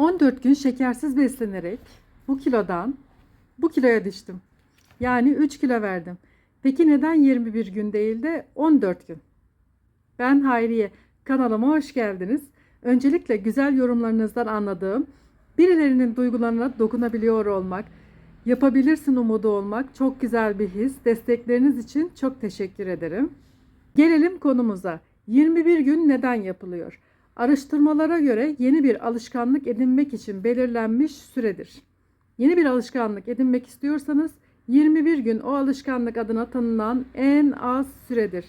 14 gün şekersiz beslenerek bu kilodan bu kiloya düştüm. Yani 3 kilo verdim. Peki neden 21 gün değil de 14 gün? Ben Hayriye. Kanalıma hoş geldiniz. Öncelikle güzel yorumlarınızdan anladığım birilerinin duygularına dokunabiliyor olmak, yapabilirsin umudu olmak çok güzel bir his. Destekleriniz için çok teşekkür ederim. Gelelim konumuza. 21 gün neden yapılıyor? Araştırmalara göre yeni bir alışkanlık edinmek için belirlenmiş süredir. Yeni bir alışkanlık edinmek istiyorsanız 21 gün o alışkanlık adına tanınan en az süredir.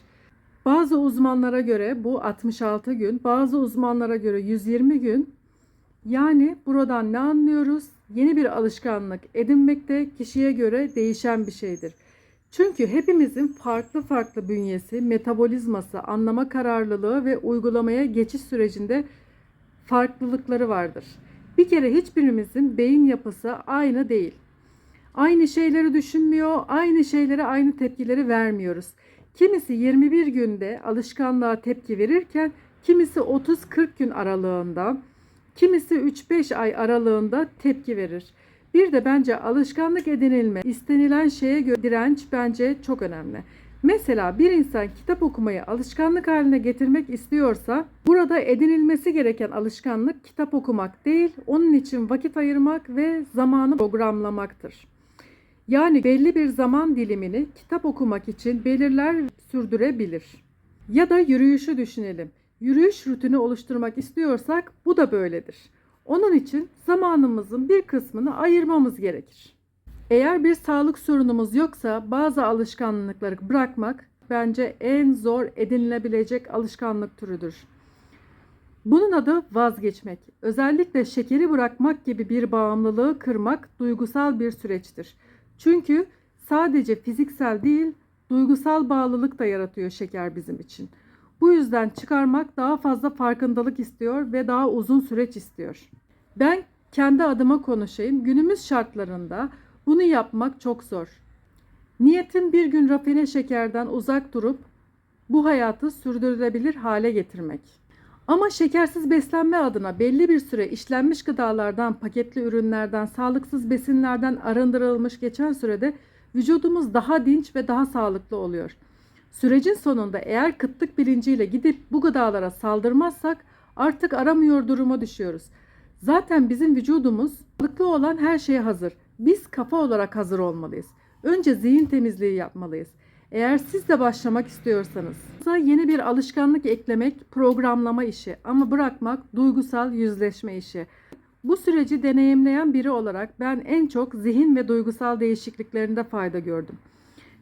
Bazı uzmanlara göre bu 66 gün, bazı uzmanlara göre 120 gün. Yani buradan ne anlıyoruz? Yeni bir alışkanlık edinmekte kişiye göre değişen bir şeydir. Çünkü hepimizin farklı farklı bünyesi, metabolizması, anlama kararlılığı ve uygulamaya geçiş sürecinde farklılıkları vardır. Bir kere hiçbirimizin beyin yapısı aynı değil. Aynı şeyleri düşünmüyor, aynı şeylere aynı tepkileri vermiyoruz. Kimisi 21 günde alışkanlığa tepki verirken kimisi 30-40 gün aralığında, kimisi 3-5 ay aralığında tepki verir. Bir de bence alışkanlık edinilme, istenilen şeye göre direnç bence çok önemli. Mesela bir insan kitap okumayı alışkanlık haline getirmek istiyorsa burada edinilmesi gereken alışkanlık kitap okumak değil, onun için vakit ayırmak ve zamanı programlamaktır. Yani belli bir zaman dilimini kitap okumak için belirler sürdürebilir. Ya da yürüyüşü düşünelim. Yürüyüş rutini oluşturmak istiyorsak bu da böyledir. Onun için zamanımızın bir kısmını ayırmamız gerekir. Eğer bir sağlık sorunumuz yoksa bazı alışkanlıkları bırakmak bence en zor edinilebilecek alışkanlık türüdür. Bunun adı vazgeçmek. Özellikle şekeri bırakmak gibi bir bağımlılığı kırmak duygusal bir süreçtir. Çünkü sadece fiziksel değil, duygusal bağlılık da yaratıyor şeker bizim için. Bu yüzden çıkarmak daha fazla farkındalık istiyor ve daha uzun süreç istiyor. Ben kendi adıma konuşayım. Günümüz şartlarında bunu yapmak çok zor. Niyetim bir gün rafine şekerden uzak durup bu hayatı sürdürülebilir hale getirmek. Ama şekersiz beslenme adına belli bir süre işlenmiş gıdalardan, paketli ürünlerden, sağlıksız besinlerden arındırılmış geçen sürede vücudumuz daha dinç ve daha sağlıklı oluyor. Sürecin sonunda eğer kıtlık bilinciyle gidip bu gıdalara saldırmazsak artık aramıyor duruma düşüyoruz. Zaten bizim vücudumuz sağlıklı olan her şeye hazır. Biz kafa olarak hazır olmalıyız. Önce zihin temizliği yapmalıyız. Eğer siz de başlamak istiyorsanız yeni bir alışkanlık eklemek programlama işi ama bırakmak duygusal yüzleşme işi. Bu süreci deneyimleyen biri olarak ben en çok zihin ve duygusal değişikliklerinde fayda gördüm.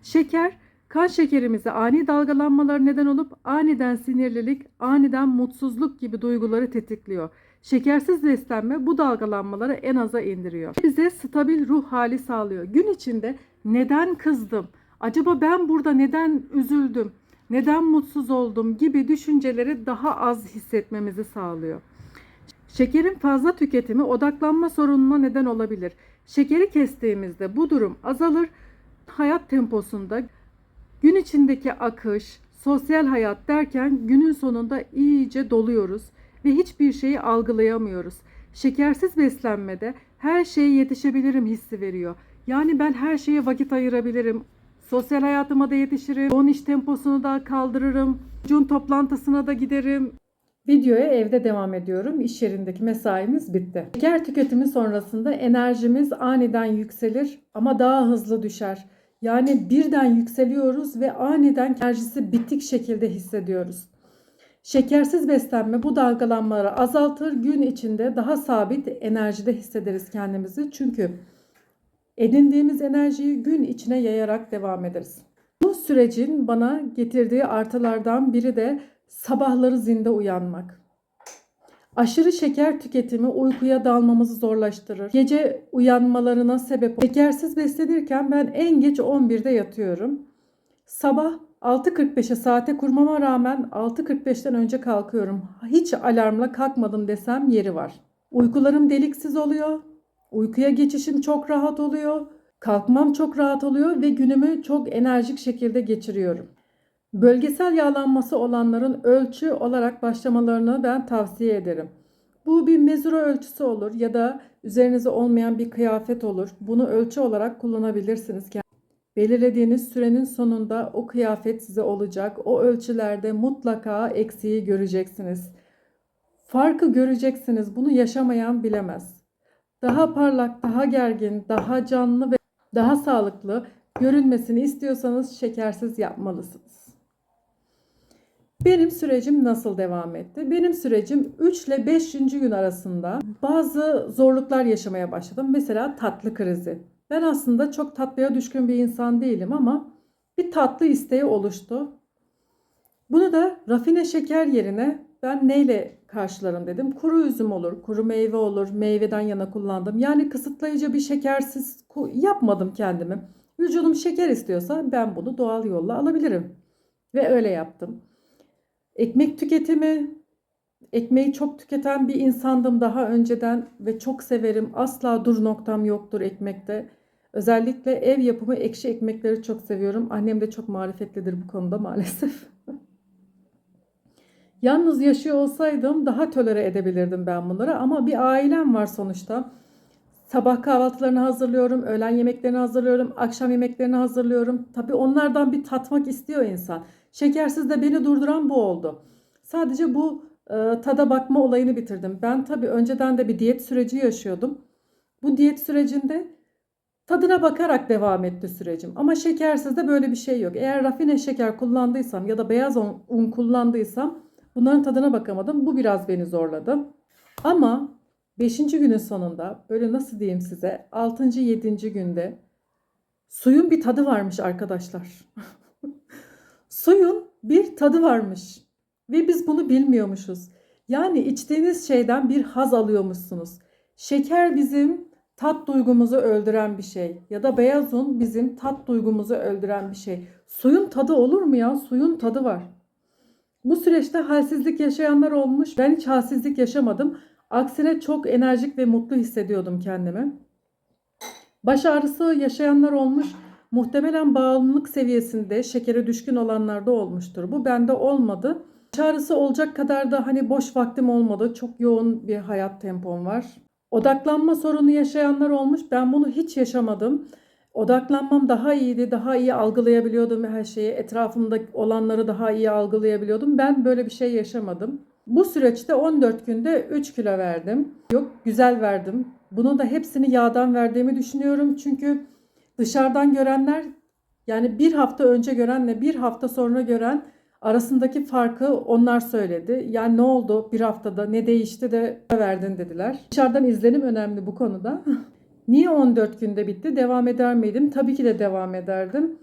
Şeker kan şekerimize ani dalgalanmalar neden olup aniden sinirlilik, aniden mutsuzluk gibi duyguları tetikliyor. Şekersiz beslenme bu dalgalanmaları en aza indiriyor. Bize stabil ruh hali sağlıyor. Gün içinde neden kızdım? Acaba ben burada neden üzüldüm? Neden mutsuz oldum gibi düşünceleri daha az hissetmemizi sağlıyor. Şekerin fazla tüketimi odaklanma sorununa neden olabilir. Şekeri kestiğimizde bu durum azalır. Hayat temposunda gün içindeki akış, sosyal hayat derken günün sonunda iyice doluyoruz ve hiçbir şeyi algılayamıyoruz. Şekersiz beslenmede her şeye yetişebilirim hissi veriyor. Yani ben her şeye vakit ayırabilirim. Sosyal hayatıma da yetişirim. Yoğun iş temposunu da kaldırırım. Cun toplantısına da giderim. Videoya evde devam ediyorum. İş yerindeki mesaimiz bitti. Şeker tüketimi sonrasında enerjimiz aniden yükselir ama daha hızlı düşer. Yani birden yükseliyoruz ve aniden enerjisi bitik şekilde hissediyoruz. Şekersiz beslenme bu dalgalanmaları azaltır. Gün içinde daha sabit enerjide hissederiz kendimizi. Çünkü edindiğimiz enerjiyi gün içine yayarak devam ederiz. Bu sürecin bana getirdiği artılardan biri de sabahları zinde uyanmak. Aşırı şeker tüketimi uykuya dalmamızı zorlaştırır. Gece uyanmalarına sebep olur. Şekersiz beslenirken ben en geç 11'de yatıyorum. Sabah 6.45'e saate kurmama rağmen 6.45'ten önce kalkıyorum. Hiç alarmla kalkmadım desem yeri var. Uykularım deliksiz oluyor. Uykuya geçişim çok rahat oluyor. Kalkmam çok rahat oluyor ve günümü çok enerjik şekilde geçiriyorum. Bölgesel yağlanması olanların ölçü olarak başlamalarını ben tavsiye ederim. Bu bir mezura ölçüsü olur ya da üzerinize olmayan bir kıyafet olur. Bunu ölçü olarak kullanabilirsiniz. Belirlediğiniz sürenin sonunda o kıyafet size olacak. O ölçülerde mutlaka eksiği göreceksiniz. Farkı göreceksiniz. Bunu yaşamayan bilemez. Daha parlak, daha gergin, daha canlı ve daha sağlıklı görünmesini istiyorsanız şekersiz yapmalısınız. Benim sürecim nasıl devam etti? Benim sürecim 3 ile 5. gün arasında bazı zorluklar yaşamaya başladım. Mesela tatlı krizi. Ben aslında çok tatlıya düşkün bir insan değilim ama bir tatlı isteği oluştu. Bunu da rafine şeker yerine ben neyle karşılarım dedim. Kuru üzüm olur, kuru meyve olur, meyveden yana kullandım. Yani kısıtlayıcı bir şekersiz yapmadım kendimi. Vücudum şeker istiyorsa ben bunu doğal yolla alabilirim. Ve öyle yaptım. Ekmek tüketimi, ekmeği çok tüketen bir insandım daha önceden ve çok severim. Asla dur noktam yoktur ekmekte. Özellikle ev yapımı ekşi ekmekleri çok seviyorum. Annem de çok marifetlidir bu konuda maalesef. Yalnız yaşıyor olsaydım daha tolere edebilirdim ben bunları ama bir ailem var sonuçta. Sabah kahvaltılarını hazırlıyorum, öğlen yemeklerini hazırlıyorum, akşam yemeklerini hazırlıyorum. Tabii onlardan bir tatmak istiyor insan. Şekersiz de beni durduran bu oldu. Sadece bu e, tada bakma olayını bitirdim. Ben tabii önceden de bir diyet süreci yaşıyordum. Bu diyet sürecinde tadına bakarak devam etti sürecim. Ama şekersiz de böyle bir şey yok. Eğer rafine şeker kullandıysam ya da beyaz un, kullandıysam bunların tadına bakamadım. Bu biraz beni zorladı. Ama 5. günün sonunda böyle nasıl diyeyim size 6. 7. günde suyun bir tadı varmış arkadaşlar. Suyun bir tadı varmış ve biz bunu bilmiyormuşuz. Yani içtiğiniz şeyden bir haz alıyormuşsunuz. Şeker bizim tat duygumuzu öldüren bir şey ya da beyaz un bizim tat duygumuzu öldüren bir şey. Suyun tadı olur mu ya? Suyun tadı var. Bu süreçte halsizlik yaşayanlar olmuş. Ben hiç halsizlik yaşamadım. Aksine çok enerjik ve mutlu hissediyordum kendimi. Baş ağrısı yaşayanlar olmuş. Muhtemelen bağımlılık seviyesinde şekere düşkün olanlarda olmuştur. Bu bende olmadı. Baş ağrısı olacak kadar da hani boş vaktim olmadı. Çok yoğun bir hayat tempom var. Odaklanma sorunu yaşayanlar olmuş. Ben bunu hiç yaşamadım. Odaklanmam daha iyiydi. Daha iyi algılayabiliyordum her şeyi. Etrafımda olanları daha iyi algılayabiliyordum. Ben böyle bir şey yaşamadım. Bu süreçte 14 günde 3 kilo verdim. Yok güzel verdim. Bunu da hepsini yağdan verdiğimi düşünüyorum. Çünkü dışarıdan görenler yani bir hafta önce görenle bir hafta sonra gören arasındaki farkı onlar söyledi. Yani ne oldu bir haftada ne değişti de verdin dediler. Dışarıdan izlenim önemli bu konuda. Niye 14 günde bitti? Devam eder miydim? Tabii ki de devam ederdim.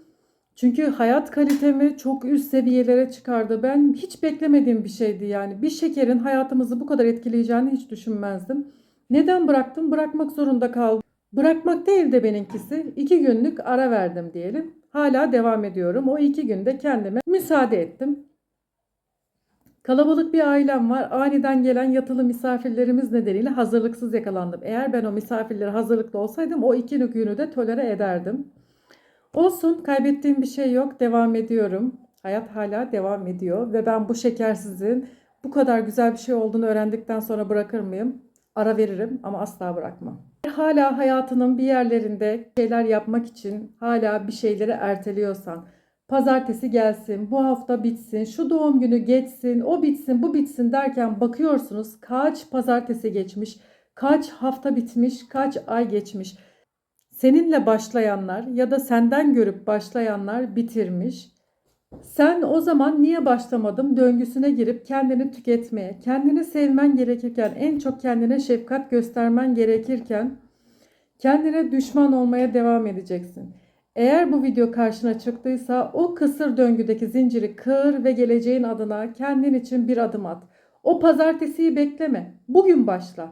Çünkü hayat kalitemi çok üst seviyelere çıkardı. Ben hiç beklemediğim bir şeydi yani. Bir şekerin hayatımızı bu kadar etkileyeceğini hiç düşünmezdim. Neden bıraktım? Bırakmak zorunda kaldım. Bırakmak değil de benimkisi. iki günlük ara verdim diyelim. Hala devam ediyorum. O iki günde kendime müsaade ettim. Kalabalık bir ailem var. Aniden gelen yatılı misafirlerimiz nedeniyle hazırlıksız yakalandım. Eğer ben o misafirlere hazırlıklı olsaydım o iki günü de tolere ederdim. Olsun kaybettiğim bir şey yok. Devam ediyorum. Hayat hala devam ediyor ve ben bu şekersizliğin bu kadar güzel bir şey olduğunu öğrendikten sonra bırakır mıyım? Ara veririm ama asla bırakmam. Hala hayatının bir yerlerinde şeyler yapmak için hala bir şeyleri erteliyorsan, pazartesi gelsin, bu hafta bitsin, şu doğum günü geçsin, o bitsin, bu bitsin derken bakıyorsunuz kaç pazartesi geçmiş, kaç hafta bitmiş, kaç ay geçmiş. Seninle başlayanlar ya da senden görüp başlayanlar bitirmiş. Sen o zaman niye başlamadım döngüsüne girip kendini tüketmeye, kendini sevmen gerekirken, en çok kendine şefkat göstermen gerekirken kendine düşman olmaya devam edeceksin. Eğer bu video karşına çıktıysa o kısır döngüdeki zinciri kır ve geleceğin adına kendin için bir adım at. O pazartesiyi bekleme. Bugün başla.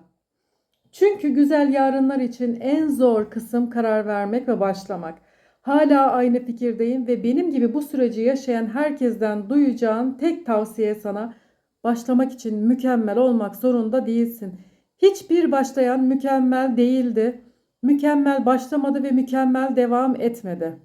Çünkü güzel yarınlar için en zor kısım karar vermek ve başlamak. Hala aynı fikirdeyim ve benim gibi bu süreci yaşayan herkesten duyacağın tek tavsiye sana başlamak için mükemmel olmak zorunda değilsin. Hiçbir başlayan mükemmel değildi. Mükemmel başlamadı ve mükemmel devam etmedi.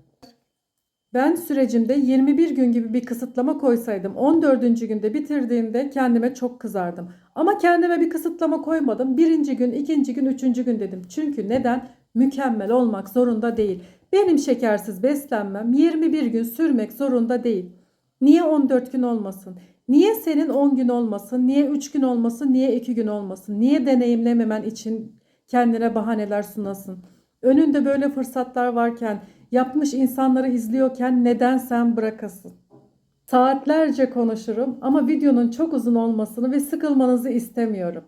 Ben sürecimde 21 gün gibi bir kısıtlama koysaydım 14. günde bitirdiğimde kendime çok kızardım. Ama kendime bir kısıtlama koymadım. Birinci gün, ikinci gün, üçüncü gün dedim. Çünkü neden? Mükemmel olmak zorunda değil. Benim şekersiz beslenmem 21 gün sürmek zorunda değil. Niye 14 gün olmasın? Niye senin 10 gün olmasın? Niye 3 gün olmasın? Niye 2 gün olmasın? Niye deneyimlememen için kendine bahaneler sunasın? Önünde böyle fırsatlar varken, yapmış insanları izliyorken neden sen bırakasın? Saatlerce konuşurum ama videonun çok uzun olmasını ve sıkılmanızı istemiyorum.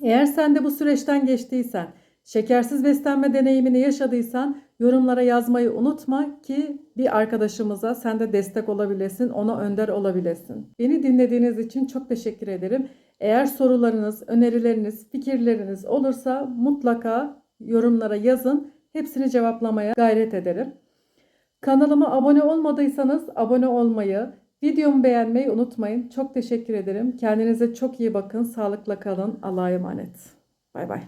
Eğer sen de bu süreçten geçtiysen, şekersiz beslenme deneyimini yaşadıysan yorumlara yazmayı unutma ki bir arkadaşımıza sen de destek olabilesin, ona önder olabilesin. Beni dinlediğiniz için çok teşekkür ederim. Eğer sorularınız, önerileriniz, fikirleriniz olursa mutlaka yorumlara yazın. Hepsini cevaplamaya gayret ederim. Kanalıma abone olmadıysanız abone olmayı, videomu beğenmeyi unutmayın. Çok teşekkür ederim. Kendinize çok iyi bakın. Sağlıkla kalın. Allah'a emanet. Bay bay.